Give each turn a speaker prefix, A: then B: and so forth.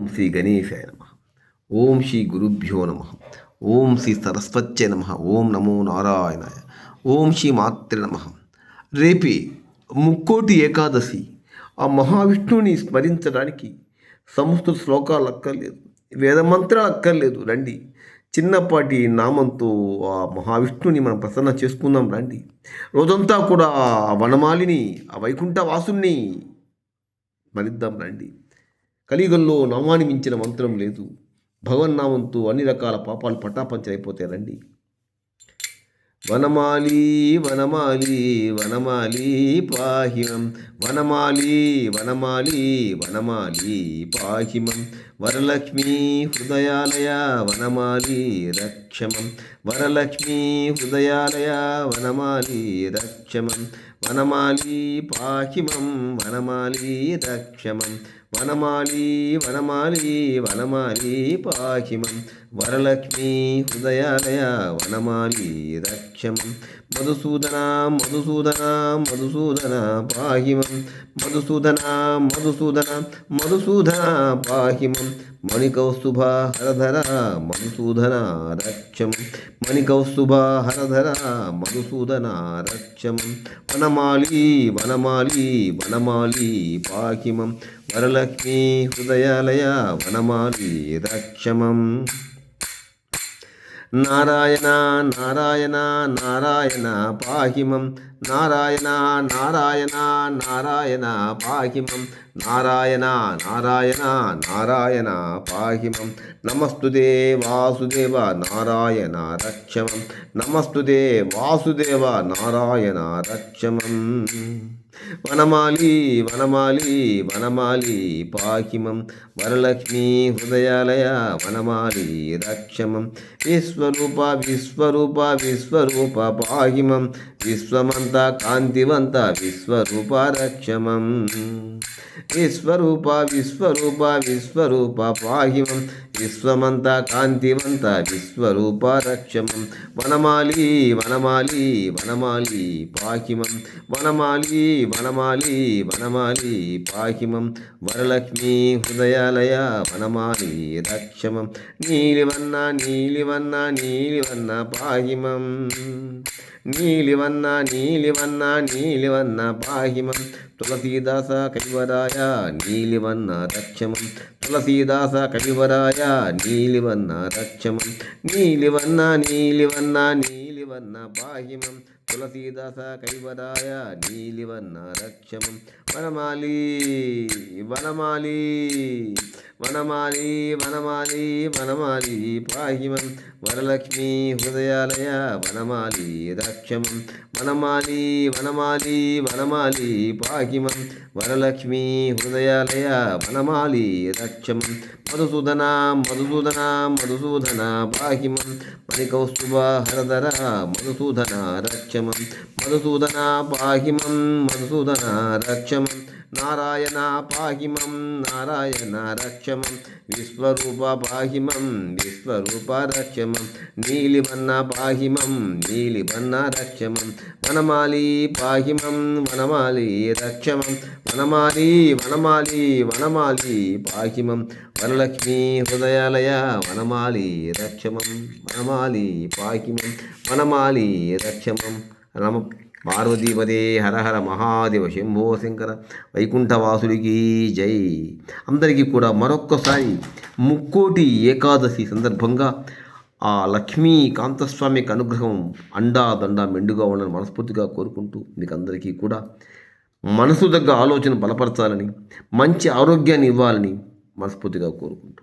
A: ఓం శ్రీ గణేశాయ నమ. ఓం శ్రీ గురుభ్యో నమ. ఓం శ్రీ సరస్వత్య నమ. ఓం నమో నారాయణాయ. ఓం శ్రీ మాత్రే నమ. రేపే ముక్కోటి ఏకాదశి. ఆ మహావిష్ణువుని స్మరించడానికి సంస్కృత శ్లోకాలు అక్కర్లేదు. వేదమంత్రాలు అక్కర్లేదు. రండి. చిన్నపాటి నామంతో ఆ మహావిష్ణుని మనం ప్రసన్న చేసుకుందాం. రండి. రోజంతా కూడా వనమాలిని ఆ వైకుంఠ వాసుని స్మరిద్దాం. రండి. కలియుగంలో నామాన్ని మించిన మంత్రం లేదు. భగవన్నామంతో అన్ని రకాల పాపాలు పటాపంచలైపోతాయి. రండి. వనమాలి వనమాలి వనమాలి పాహిమం. వనమాలి వనమాలి వనమాలి పాహిమం. వరలక్ష్మీ హృదయాలయ వనమాలి రక్షమం. వరలక్ష్మీ హృదయాలయ వనమాలి రక్షమం. వనమాలి పాహిమం వనమాలి రక్షమం. വനമാലി വനമാലി വനമാലി പാഹിമം വരലക്ഷ്മി ഹൃദയാലയ വനമാലി ദക്ഷമം മധുസൂദന മധുസൂദന മധുസൂദന പാഹിമം മധുസൂദന മധുസൂദന മധുസൂദന പാഹിമം മണികൗസ്തുഭ ഹരധര മധുസൂദന രക്ഷമം മണികൗസ്തുഭ ഹരധര മധുസൂദന രക്ഷമം വനമാലി വനമാലി വനമാലി പാഹിമം వరలక్ష్మీ హృదయాలయ వనమాలి రక్షమం நாராயணா நாராயணா நாராயணா பாகிமம். நாராயணா நாராயணா நாராயணா பாகிமம். நாராயணா நாராயணா நாராயணா பாகிமம். நமஸ்துதே வாசுதேவா நாராயணா ரக்ஷமம் நமஸ்துதே வாசுதேவா நாராயணா ரக்ஷமம் வனமாலி வனமாலி வனமாலி பாகிமம். வரலக்ஷ்மி ஹுதயாலயா வனமாலி ரக்ஷமம் விஸ்வ विश्वरूप विश्वरूप विश्वरूप पाहिमं విశ్వమంత కాంతివంత విశ్వరూప రక్షమం విశ్వరూప విశ్వరూప విశ్వరూప పాహిమం విశ్వమంత కాంతివంత విశ్వరూప రక్షమం వనమాలి వనమాలి వనమాలి పాహిమం వనమాలి వనమాలి వనమాలి పాహిమం వరలక్ష్మీ హృదయాలయ వనమాలి రక్షమం నీలివన్న నీలివన్న నీలివన్న పాహిమం ನೀಲಿ ವನ್ನ ನೀಲಿ ವನ್ನ ನೀಲಿ ವನ್ನ ಪಾಹಿಮಂ ತುಳಸೀದಾಸ ಕೈವರಾಯ ನೀಲಿ ವನ್ನ ರಕ್ಷಮಂ ತುಳಸೀದಾಸ ಕೈವರಾಯ ನೀಲಿ ವನ್ನ ರಕ್ಷಮಂ ನೀಲಿ ವನ್ನ ನೀಲಿ ವನ್ನ ನೀಲಿ ವನ್ನ ಪಾಹಿಮಂ ತುಳಸೀದಾಸ ಕೈವರಾಯ ನೀಲಿ ವನ್ನ ರಕ್ಷಮಂ ವನಮಾಲಿ ವನಮಾಲಿ వనమాలి వనమాలి వనమాలి పాహిమం వరలక్ష్మీ హృదయాలయ వనమాలి దక్షమం. వనమాలి వనమాలి వనమాలి పాహిమం వరలక్ష్మీ హృదయాలయ వనమాలి దక్షమం. మధుసూదన మధుసూదన మధుసూదన పాహిమం. మణికౌస్తుభ హరధర మధుసూదన రక్షమం మధుసూదన పాహిమం మధుసూదన రక్షమం నారాయణ పాహిమం నారాయణ రక్షమం విశ్వరూప పాహిమం విశ్వరూప రక్షమం నీలివన్న పాహిమం నీలివన్న రక్షమం వనమాలి పాహిమం వనమాలి రక్షమం వనమాలి వనమాలి వనమాలి పాహిమం వరలక్ష్మీ హృదయాలయ వనమాలి రక్షమం వనమాలి పాహిమం వనమాలి రక్షమం రమ పార్వతీపదే హర హర మహాదేవ శంభో శంకర వైకుంఠవాసుడికి జై. అందరికీ కూడా మరొక్కసారి ముక్కోటి ఏకాదశి సందర్భంగా ఆ లక్ష్మీ కాంతస్వామికి అనుగ్రహం అండా దండ మెండుగా ఉండని మనస్ఫూర్తిగా కోరుకుంటూ మీకు అందరికీ కూడా మనసు దగ్గర ఆలోచన బలపరచాలని మంచి ఆరోగ్యాన్ని ఇవ్వాలని మనస్ఫూర్తిగా కోరుకుంటూ